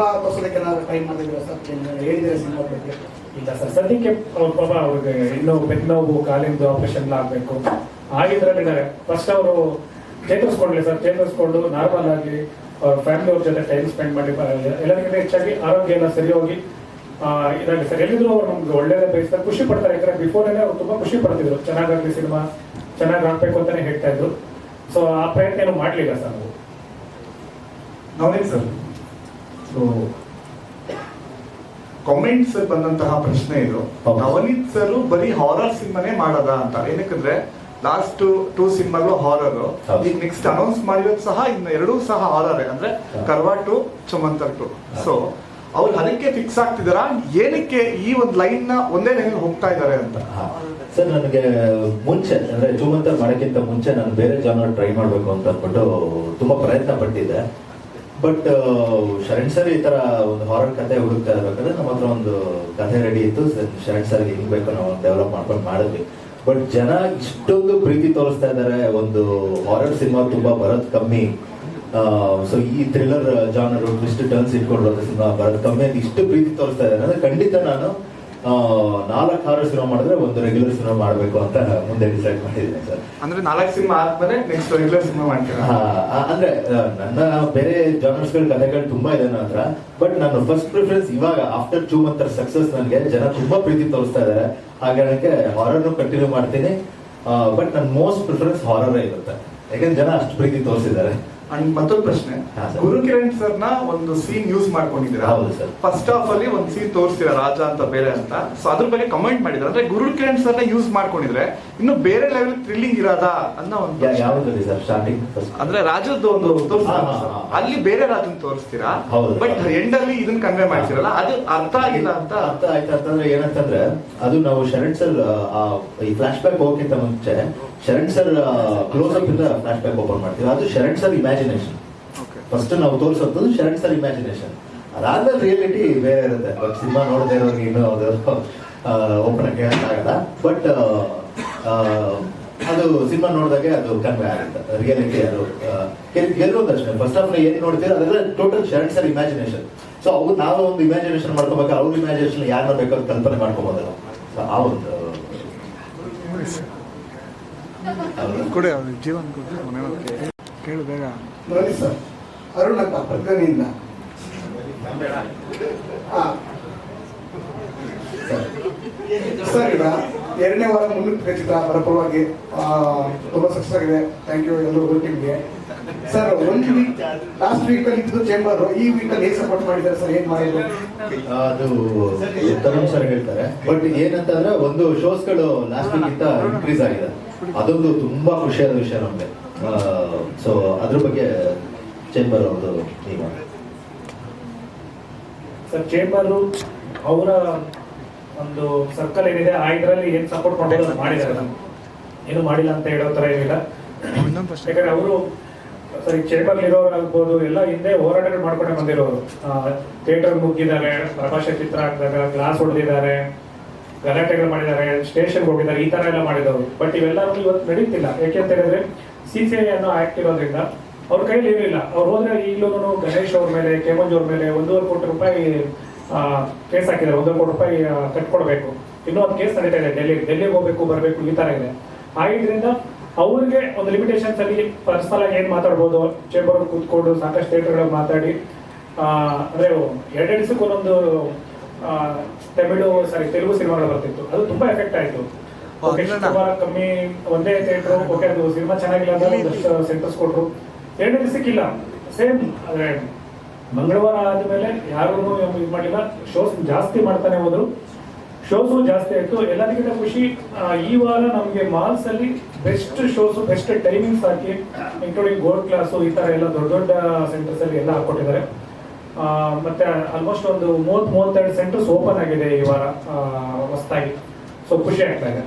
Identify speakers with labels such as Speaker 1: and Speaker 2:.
Speaker 1: Cinema ವರ್ಷದಕ್ಕೆ ಏನಾದ್ರು try ಮಾಡಿದ್ರೆ sir ಹೇಳಿದ್ರೆ ಸಿನಿಮಾ ಬಗ್ಗೆ?
Speaker 2: ಇಲ್ಲ ಸರ್ ಸದ್ಯಕ್ಕೆ ಅವ್ರ ಪಾಪ ಅವ್ರಿಗೆ ಇನ್ನೂ ಬೆನ್ನೋವು ಕಾಲಿಂದು ಆಪರೇಷನ್ ಎಲ್ಲ ಆಗಬೇಕು. ಆಗಿದ್ರಲ್ಲಿದ್ದಾರೆ. ಫಸ್ಟ್ ಅವರು ಚೇತರಿಸ್ಕೊಳ್ಳಿ ಸರ್ ಚೇತರಿಸ್ಕೊಂಡು ನಾರ್ಮಲ್ ಆಗಿ ಅವ್ರ ಫ್ಯಾಮಿಲಿ ಅವ್ರ ಜೊತೆ ಟೈಮ್ ಸ್ಪೆಂಡ್ ಮಾಡಿ ಎಲ್ಲರಿಗಿಂತ ಹೆಚ್ಚಾಗಿ ಆರೋಗ್ಯ ಎಲ್ಲ ಸರಿ ಹೋಗಿ ಇದಾಗಿ ಸರ್. ಎಲ್ಲಿದ್ರು ಅವ್ರು ನಮ್ಗೆ ಒಳ್ಳೇದೇ ಬಯಸ್ತಾರೆ ಖುಷಿ ಪಡ್ತಾರೆ. ಯಾಕಂದ್ರೆ ಬಿಫೋರ್ನೇ ಅವ್ರು ತುಂಬಾ ಖುಷಿ ಪಡ್ತಿದ್ರು. ಚೆನ್ನಾಗಾಗ್ಲಿ ಸಿನಿಮಾ ಚೆನ್ನಾಗಿ ಆಗ್ಬೇಕು ಅಂತಾನೆ ಹೇಳ್ತಾ ಇದ್ರು. ಸೊ ಆ ಪ್ರಯತ್ನ ಏನು ಮಾಡ್ಲಿಲ್ಲ ಸರ್ ನಾವು
Speaker 3: ನವನೀತ್ ಸರ್? ಸೊ ಕಾಮೆಂಟ್ಸ್ ಬಂದಂತಹ ಪ್ರಶ್ನೆ ಇದು. ನವನೀತ್ ಸರ್ ಬರೀ ಹಾರರ್ ಸಿನಿಮಾನೇ ಮಾಡದ ಅಂತ. ಏನಕ್ಕಂದ್ರೆ ಲಾಸ್ಟ್ ಟೂ ಸಿನಿಮಾಗಳು ಹಾರರ್. ಈಗ ನೆಕ್ಸ್ಟ್ ಅನೌನ್ಸ್ ಮಾಡಿರೋದು ಸಹ ಇನ್ನು ಎರಡೂ ಸಹ ಹಾರರ್ ಅಂದ್ರೆ. Karva two Chhoomantar two. So ಅವ್ರು ಅದಕ್ಕೆ ಫಿಕ್ಸ್ ಆಗ್ತಿದಾರ? ಏನಕ್ಕೆ ಈ ಒಂದು ಲೈನ್ನ ಒಂದೇ ಲೈನ್ ಹೋಗ್ತಾ ಇದಾರೆ ಅಂತ?
Speaker 4: ಸರ್ ನನಗೆ ಮುಂಚೆ ಅಂದ್ರೆ ಚುಮಂತರ್ ಮಾಡೋಕ್ಕಿಂತ ಮುಂಚೆ ನಾನು ಬೇರೆ ಜಾನರ್ ಟ್ರೈ ಮಾಡಬೇಕು ಅಂತ ಅಂದ್ಬಿಟ್ಟು ತುಂಬಾ ಪ್ರಯತ್ನ ಪಟ್ಟಿದ್ದೆ. ಬಟ್ ಶರಣ್ ಸರ್ ಈ ತರ ಒಂದು ಹಾರರ್ ಕಥೆ ಹುಡುಕ್ತಾ ಇರ್ಬೇಕಾದ್ರೆ ನಮ್ಮ ಹತ್ರ ಒಂದು ಕಥೆ ರೆಡಿ ಇತ್ತು. ಶರಣ್ ಸರ್ ಹಿಂಗ್ ಬೇಕು ನಾವು ಡೆವಲಪ್ ಮಾಡ್ಕೊಂಡು ಮಾಡಿದ್ವಿ. ಬಟ್ ಜನ ಇಷ್ಟೊಂದು ಪ್ರೀತಿ ತೋರಿಸ್ತಾ ಇದ್ದಾರೆ ಒಂದು ಹಾರರ್ ಸಿನಿಮಾ ತುಂಬಾ ಬರೋದು ಕಮ್ಮಿ. ಸೊ ಈ ಥ್ರಿಲ್ಲರ್ ಜಾನರ್ ಟ್ವಿಸ್ಟ್ ಟರ್ನ್ಸ್ ಇಟ್ಕೊಂಡು ಸಿನಿಮಾ ಬರೋದು ಕಮ್ಮಿ ಅಂತ ಇಷ್ಟು ಪ್ರೀತಿ ತೋರಿಸ್ತಾ ಇದ್ದಾರೆ ಅಂದ್ರೆ ಖಂಡಿತ ನಾನು ನಾಲ್ಕು ಆರು ಸಿನಿಮಾ ಮಾಡಿದ್ರೆ ಒಂದು ರೆಗ್ಯುಲರ್ ಸಿನಿಮಾ ಮಾಡಬೇಕು ಅಂತ ಮುಂದೆ ಡಿಸೈಡ್ ಮಾಡಿದ್ದೀನಿ ಸರ್.
Speaker 3: ಅಂದ್ರೆ ನಾಲ್ಕು ಸಿನಿಮಾ ಆದ್ಮೇಲೆ ನೆಕ್ಸ್ಟ್ ರೆಗ್ಯುಲರ್ ಸಿನಿಮಾ
Speaker 4: ಆ, ಅಂದ್ರೆ ನನ್ನ ಬೇರೆ ಜಾನರ್ಸ್ಗಳ ಕಥೆಗಳು ತುಂಬಾ ಇದೆ ನನ್ನ ಹತ್ರ ಬಟ್ ನನ್ನ ಫಸ್ಟ್ ಪ್ರಿಫರೆನ್ಸ್ ಇವಾಗ ಆಫ್ಟರ್ ಟೂ ಮಂತ್ ಸಕ್ಸಸ್ ನನಗೆ ಜನ ತುಂಬಾ ಪ್ರೀತಿ ತೋರಿಸ್ತಾ ಇದ್ದಾರೆ ಹಾಗಾಗಿ ಹಾರರ್ನು ಕಂಟಿನ್ಯೂ ಮಾಡ್ತೀನಿ. ಬಟ್ ನನ್ನ ಮೋಸ್ಟ್ ಪ್ರಿಫರೆನ್ಸ್ ಹಾರರ್ ಇರುತ್ತೆ. ಯಾಕಂದ್ರೆ ಜನ ಅಷ್ಟು ಪ್ರೀತಿ ತೋರಿಸಿದ್ದಾರೆ.
Speaker 3: ಅಂಡ್ ಮತ್ತೊಂದು ಪ್ರಶ್ನೆ. ಗುರು ಕಿರಣ್ ಸರ್ನ ಒಂದು ಸೀನ್ ಯೂಸ್ ಮಾಡ್ಕೊಂಡಿದ್ದೀರಾ
Speaker 4: ಹೌದು, ಸರ್.
Speaker 3: ಫಸ್ಟ್ ಹಾಫ್ ಅಲ್ಲಿ ಒಂದು ಸೀನ್ ತೋರಿಸ್ತೀರಾ ರಾಜ ಅಂತ ಬೇರೆ ಅಂತ ಸೊ ಅದ್ರ ಬಗ್ಗೆ ಕಮೆಂಟ್ ಮಾಡಿದ್ರೆ ಅಂದ್ರೆ ಗುರು ಕಿರಣ್ ಸರ್ನ ಯೂಸ್ ಮಾಡ್ಕೊಂಡಿದ್ರೆ ಇನ್ನು ಬೇರೆ ಲೆವೆಲ್ ಥ್ರಿಲ್ಲಿಂಗ್ ಇರೋದಾ ಅನ್ನೋ ಒಂದು
Speaker 4: ಯಾ-
Speaker 3: ಪ್ರಶ್ನೆ.
Speaker 4: ಸರ್ ಸ್ಟಾರ್ಟಿಂಗ್
Speaker 3: ಅಂದ್ರೆ ರಾಜದ್ದು ಒಂದು ತೋರಿಸ್ತೀರಾ. ಅಲ್ಲಿ ಬೇರೆ ರಾಜನ್ ತೋರಿಸ್ತೀರಾ
Speaker 4: ಹೌದು.
Speaker 3: ಬಟ್ ಎಂಡ್ ಅಲ್ಲಿ ಇದನ್ನ ಕನ್ವೆ ಮಾಡ್ತೀರಲ್ಲ ಅದು ಅರ್ಥ ಆಗಿಲ್ಲ ಅಂತ
Speaker 4: ಅರ್ಥ ಆಯ್ತು ಅಂತಂದ್ರೆ ಏನಂತಂದ್ರೆ ಅದು ನಾವು ಶರಣ್ ಸರ್ ಆ, ಈ ಫ್ಲಾಶ್ ಬ್ಯಾಕ್ ಹೋಗೋಕ್ಕಿಂತ ಮುಂಚೆ ಶರಣ್ ಸರ್ ಕ್ಲೋಸ್ ಅಪ್ ಇಂದ ಫ್ಲಾಶ್ ಬ್ಯಾಕ್ ಓಪನ್ ಮಾಡ್ತೀವಿ. ಅದು ಶರಣ್ ಸರ್ ಇಮ್ಯಾಜಿನೇಷನ್. ಫಸ್ಟ್ ನಾವು ತೋರಿಸೋದು ಶರಣ್ ಸರ್ ಇಮ್ಯಾಜಿನೇಷನ್ ಅದಾದ್ಮೇಲೆ ರಿಯಾಲಿಟಿ ಬೇರೆ ಇರುತ್ತೆ. ಸಿನಿಮಾ ನೋಡದೆ ಇರೋರಿಗೆ ಇನ್ನೂ ಅದು ಓಪನ್ ಆಗಿ ಹೇಳಕ್ಕಾಗಲ್ಲ ಬಟ್ ಅದು ಸಿನಿಮಾ ನೋಡಿದಾಗೆ ಅದು ಕನ್ವೆ ಆಗುತ್ತೆ. ರಿಯಾಲಿಟಿ ಅದು ಗೆಲ್ಲೋದು ಅಷ್ಟೇ. ಫಸ್ಟ್ ಆಫ್ ಏನ್ ನೋಡ್ತೀವಿ ಅದೆಲ್ಲ total Sharan sir imagination so ಅವ್ರು ನಾವು ಒಂದು ಇಮ್ಯಾಜಿನೇಷನ್ ಮಾಡ್ಕೋಬೇಕು ಅವ್ರ ಇಮ್ಯಾಜಿನೇಷನ್ ಯಾರನ್ನ ಬೇಕಾದ್ರೆ ಕಲ್ಪನೆ ಮಾಡ್ಕೋಬೋದಲ್ಲ. ಸೊ ಆ ಒಂದು.
Speaker 3: ಕೊಡಿ ಅವ್ರಿಗೆ ಜೀವನ್ ಕೊಡಿ ಮನೆ ಕೇಳು ಬೇಗ
Speaker 1: ನೋಡಿ ಸರ್ ಅರುಣ್ ಅಂತ ಪ್ರಜ್ಞೆಯಿಂದ. ಹಾ ಸರ್ ಈಗ ಎರಡನೇ ವಾರ ಮುನ್ನೂರು ಚಿತ್ರ ಬರಪರವಾಗಿ ಆ, ತುಂಬಾ ಸಕ್ಸಸ್ ಆಗಿದೆ. ಥ್ಯಾಂಕ್ ಯು ಎಲ್ಲರಿಗೂ ಟೀಮ್ಗೆ ಸರ್ ಒಂದು ವೀಕ್ ಲಾಸ್ಟ್ ವೀಕ್ ಅಲ್ಲಿ ಇದ್ದು ಚೇಂಬರ್ ಈ ವೀಕ್ ಅಲ್ಲಿ ಹೇಗೆ ಸಪೋರ್ಟ್ ಮಾಡಿದ್ದಾರೆ ಸರ್ ಏನ್ ಮಾಡಿದ್ರು?
Speaker 4: ಅದು ತರುಣ್ ಸರ್ ಹೇಳ್ತಾರೆ. ಬಟ್ ಏನಂತಂದ್ರೆ ಒಂದು ಶೋಸ್ಗಳು ಲಾಸ್ಟ್ ವೀಕ್ ಇಂದ ಇನ್ಕ್ರೀಸ್ ಆಗಿದೆ. ಅದೊಂದು ತುಂಬಾ ಖುಷಿಯಾದ ವಿಷಯ ನಮ್ಗೆ. ಸೊ ಅದ್ರ ಬಗ್ಗೆ ಚೇಂಬರ್ ಅವ್ರದ್ದು ನೀವು
Speaker 2: ಸರ್ ಚೇಂಬರ್ ಅವರ ಒಂದು ಸರ್ಕಲ್ ಏನಿದೆ ಆ ಇದರಲ್ಲಿ ಏನ್ ಸಪೋರ್ಟ್ ಮಾಡಿದ್ದಾರೆ ಮಾಡಿದ್ದಾರೆ? ನಮ್ಗೆ. ಏನು ಮಾಡಿಲ್ಲ ಅಂತ ಹೇಳೋ ತರ ಏನಿಲ್ಲ. ಯಾಕಂದ್ರೆ ಅವರು ಸರಿ ಚೇಂಬರ್ ಇರೋರಾಗ್ಬೋದು ಎಲ್ಲ ಹಿಂದೆ ಹೋರಾಟಗಳು ಮಾಡ್ಕೊಂಡೆ ಬಂದಿರೋರು. ಥಿಯೇಟರ್ ಮುಗಿದ್ದಾರೆ ಪ್ರಭಾಷ ಚಿತ್ರ ಹಾಕಿದಾಗ ಗ್ಲಾಸ್ ಹೊಡೆದಿದ್ದಾರೆ. ಗಲಾಟೆಗಳು ಮಾಡಿದ್ದಾರೆ ಸ್ಟೇಷನ್ ಹೋಗಿದ್ದಾರೆ, ಈ ತರ ಎಲ್ಲ ಮಾಡಿದವರು. ಬಟ್ ಇವೆಲ್ಲರೂ ಇವತ್ತು ನಡೀತಿಲ್ಲ. ಯಾಕೆ ಅಂತ ಹೇಳಿದ್ರೆ ಸಿ ಸಿ ಐ ಅನ್ನೋ ಆಕ್ಟ್ ಇರೋದ್ರಿಂದ ಅವ್ರ ಕೈಲಿ ಏನಿಲ್ಲ. ಅವ್ರು ಹೋದ್ರೆ ಈಗಲೂ ಗಣೇಶ್ ಅವ್ರ ಮೇಲೆ, ಕೇಮಂಜ್ ಅವ್ರ ಮೇಲೆ ಒಂದೂವರೆ ಕೋಟಿ ರೂಪಾಯಿ ಕೇಸ್ ಹಾಕಿದ್ದಾರೆ. ಒಂದೂವರೆ ಕೋಟಿ ರೂಪಾಯಿ ಕಟ್ಕೊಡ್ಬೇಕು. ಇನ್ನೂ ಒಂದು ಕೇಸ್ ನಡೀತಾ ಇದೆ, ಡೆಲ್ಲಿ ಡೆಲ್ಲಿಗೆ ಹೋಗ್ಬೇಕು, ಬರಬೇಕು, ಈ ತರ ಇದೆ. ಆಗಿದ್ರಿಂದ ಅವ್ರಿಗೆ ಒಂದು ಲಿಮಿಟೇಷನ್ಸ್ ಅಲ್ಲಿ ಪರ್ಸನಲ್ ಆಗಿ ಏನ್ ಮಾತಾಡ್ಬೋದು? ಚೇಂಬರ್ ಕೂತ್ಕೊಂಡು ಸಾಕಷ್ಟು ಥಿಯೇಟರ್ಗಳಿಗೆ ಮಾತಾಡಿ ಅಂದರೆ ಎರಡೆರಡು ದಿವಸಕ್ಕೆ ಒಂದೊಂದು ತಮಿಳು ಸಾರಿ ತೆಲುಗು ಸಿನಿಮಾಗಳು ಬರ್ತಿತ್ತು. ಅದು ತುಂಬಾ ಎಫೆಕ್ಟ್ ಆಯ್ತು. ಕಮ್ಮಿ ಒಂದೇ ಥಿಯೇಟರ್ ಓಕೆ ಅದು ಸಿನಿಮಾ ಚೆನ್ನಾಗಿಲ್ಲ ಅಂದ್ರೆ ಒಂದಷ್ಟು ಸೆಂಟರ್ಸ್ ಕೊಟ್ಟರು ಎರಡು ಸಿಕ್ಕಿಲ್ಲ ಸೇಮ್ ಮಂಗಳವಾರ ಆದ್ಮೇಲೆ ಯಾರು ಇದು ಮಾಡಿಲ್ಲ ಶೋಸ್ ಜಾಸ್ತಿ ಮಾಡ್ತಾನೆ ಹೋದ್ರು. ಶೋಸು ಜಾಸ್ತಿ ಆಯ್ತು. ಎಲ್ಲದಕ್ಕಿಂತ ಖುಷಿ ಈ ವಾರ ನಮಗೆ ಮಾಲ್ಸ್ ಅಲ್ಲಿ ಬೆಸ್ಟ್ ಶೋಸ್ ಬೆಸ್ಟ್ ಟೈಮಿಂಗ್ಸ್ ಹಾಕಿ ಇನ್ಕ್ಲೂಡಿಂಗ್ ಗೋಲ್ಡ್ ಕ್ಲಾಸು ಈ ತರ ಎಲ್ಲ ದೊಡ್ಡ ದೊಡ್ಡ ಸೆಂಟರ್ಸ್ ಅಲ್ಲಿ ಎಲ್ಲ ಹಾಕೊಟ್ಟಿದ್ದಾರೆ ಆ, ಮತ್ತೆ ಆಲ್ಮೋಸ್ಟ್ ಒಂದು ಮೂವತ್ ಮೂವತ್ತೆರಡು ಸೆಂಟರ್ಸ್ ಓಪನ್ ಆಗಿದೆ ಈ ವಾರ ಹೊಸದಾಗಿ. ಸೊ ಖುಷಿ ಆಗ್ತಾ ಇದೆ.